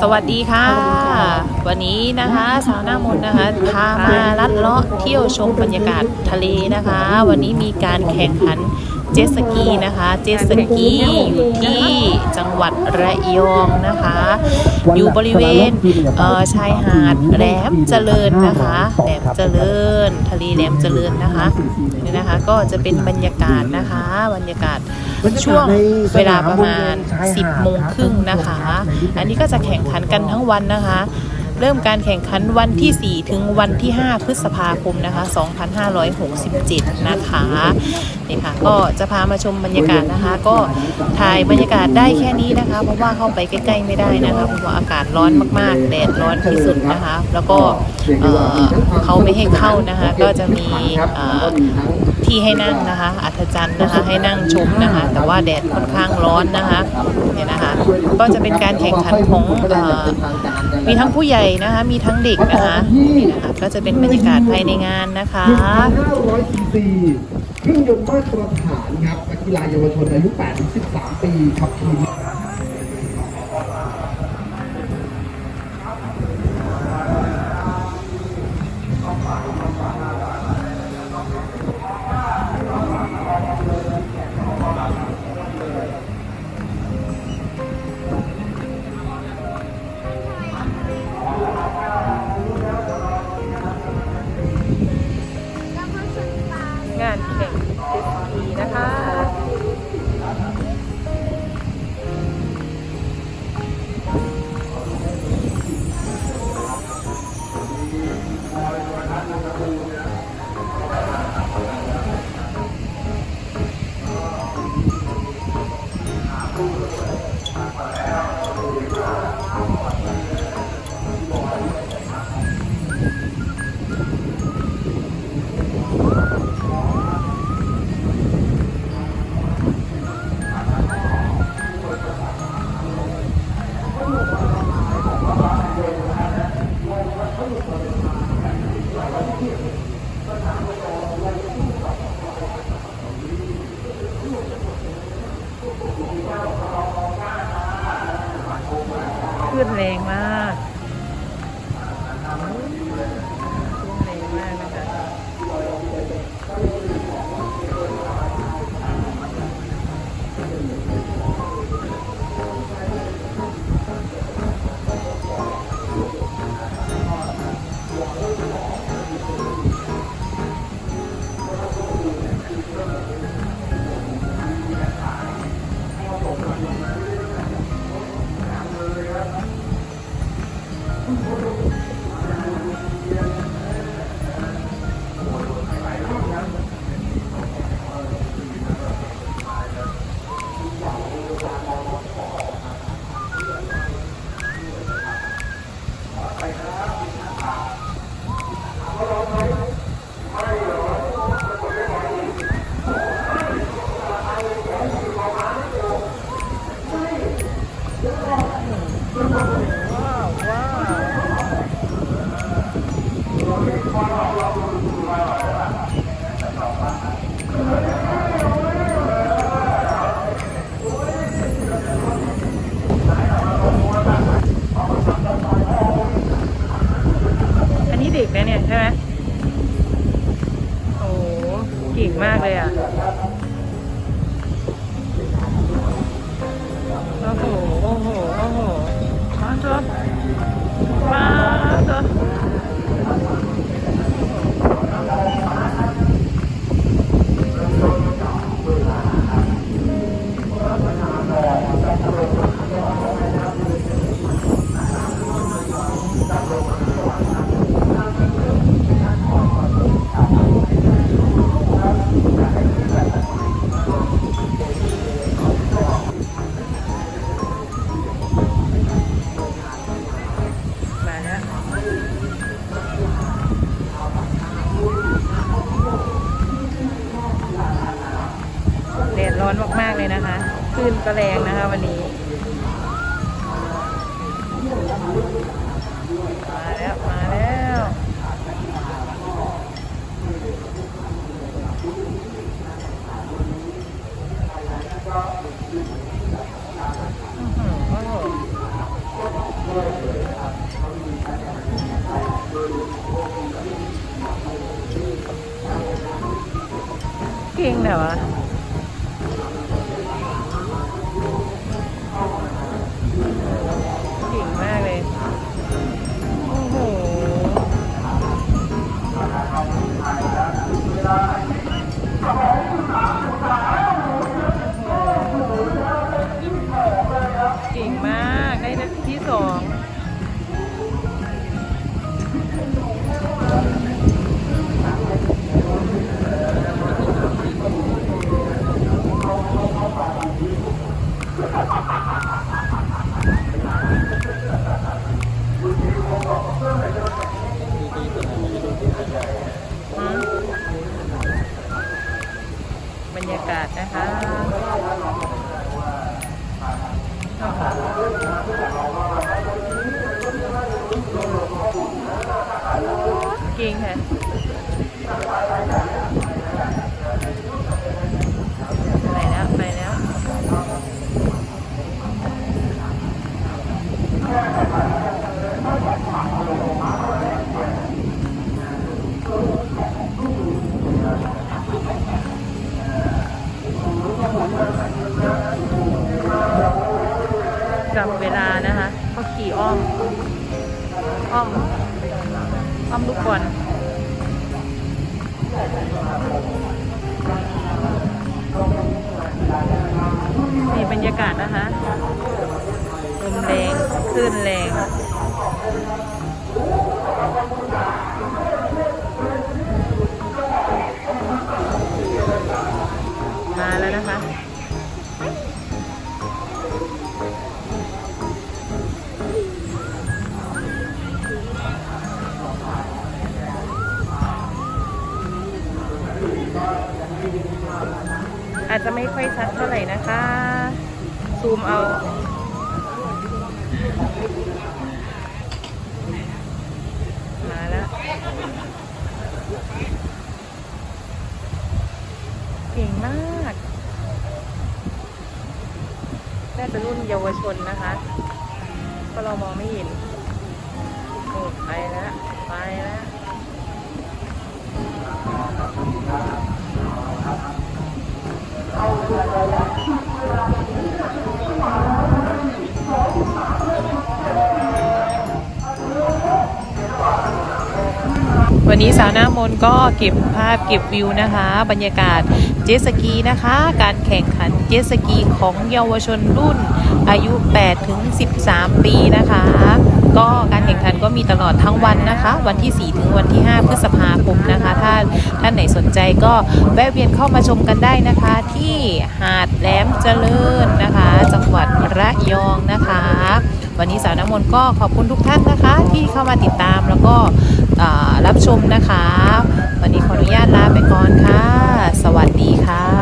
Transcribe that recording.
สวัสดีค่ะ วันนี้นะคะสาวหน้ามนนะคะพามาลัดเลาะเที่ยวชมบรรยากาศทะเลนะคะ วันนี้มีการแข่งขัน เจ็ตสกีนะคะ เจ็ตสกีอยู่ที่จังหวัดระยองนะคะ อยู่บริเวณเอ่อชายหาดแหลมเจริญนะคะแหลมเจริญ ทะเลแหลมเจริญนะคะนี่นะคะก็จะเป็นบรรยากาศนะคะบรรยากาศช่วงเวลาประมาณ 10โมงครึ่งนะคะ อันนี้ก็จะแข่งขันกันทั้งวันนะคะ เริ่มการแข่งขันวันที่ 4 ถึงวันที่ 5 พฤษภาคมนะคะ 2567 นะคะนี่ค่ะ ก็จะพามาชมบรรยากาศนะคะ ก็ถ่ายบรรยากาศได้แค่นี้นะคะ เพราะว่าเข้าไปใกล้ ๆ ไม่ได้นะคะเพราะว่าอากาศร้อนมากๆแดดร้อนที่สุดนะคะ แล้วก็เเขาไม่ให้เข้านะคะ ก็จะมีที่ให้นั่งนะคะ อัธจันทร์นะคะ ให้นั่งชมนะคะ แต่ว่าแดดค่อนข้างร้อนนะคะเนี่ยนะคะ ก็จะเป็นการแข่งขันของ มีทั้งผู้ใหญ่นะคะ มีทั้งเด็กนะคะนี่นะคะก็จะเป็นบรรยากาศภายในงานนะคะ1,500ซีซีเครื่องยนต์มาตรฐานครับนักกีฬาเยาวชนอายุ8-13 ปีขับขี่ นแรงมาก เลยนะคะคลื่นแรงนะคะวันนี้ มาแล้ว มาแล้วเก่งแต่ว่ากาศนะคะ จับเวลานะคะเขาขี่อ้อม อ้อม อ้อมลูกบอลนี่บรรยากาศนะคะลมแรงคลื่นแรงมาแล้วนะคะ จจะไม่ค่อยชัดเท่าไหร่นะคะ ซูมเอา มาแล้วเก่งมากน่าจะรุ่นเยาวชนนะคะ ก็เรามองไม่เห็นโอ้ไปแล้ว ไปแล้ว วันนี้สาวหน้ามนก็เก็บภาพเก็บวิวนะคะ บรรยากาศเจสกีนะคะ การแข่งขันเจสกีของเยาวชนรุ่นอายุ 8 ถึง 13 ปีนะคะ ก็การแข่งขันก็ มีตลอดทั้งวันนะคะ วันที่ 4 ถึงวันที่ 5 พฤษภาคมนะคะ ถ้าท่านไหนสนใจก็แวะเวียนเข้ามาชมกันได้นะคะ ที่หาดแหลมเจริญนะคะ จังหวัดระยองนะคะ วันนี้สาวน้ำมนต์ก็ขอบคุณทุกท่านนะคะ ที่เข้ามาติดตามแล้วก็รับชมนะคะ วันนี้ขออนุญาตลาไปก่อนค่ะ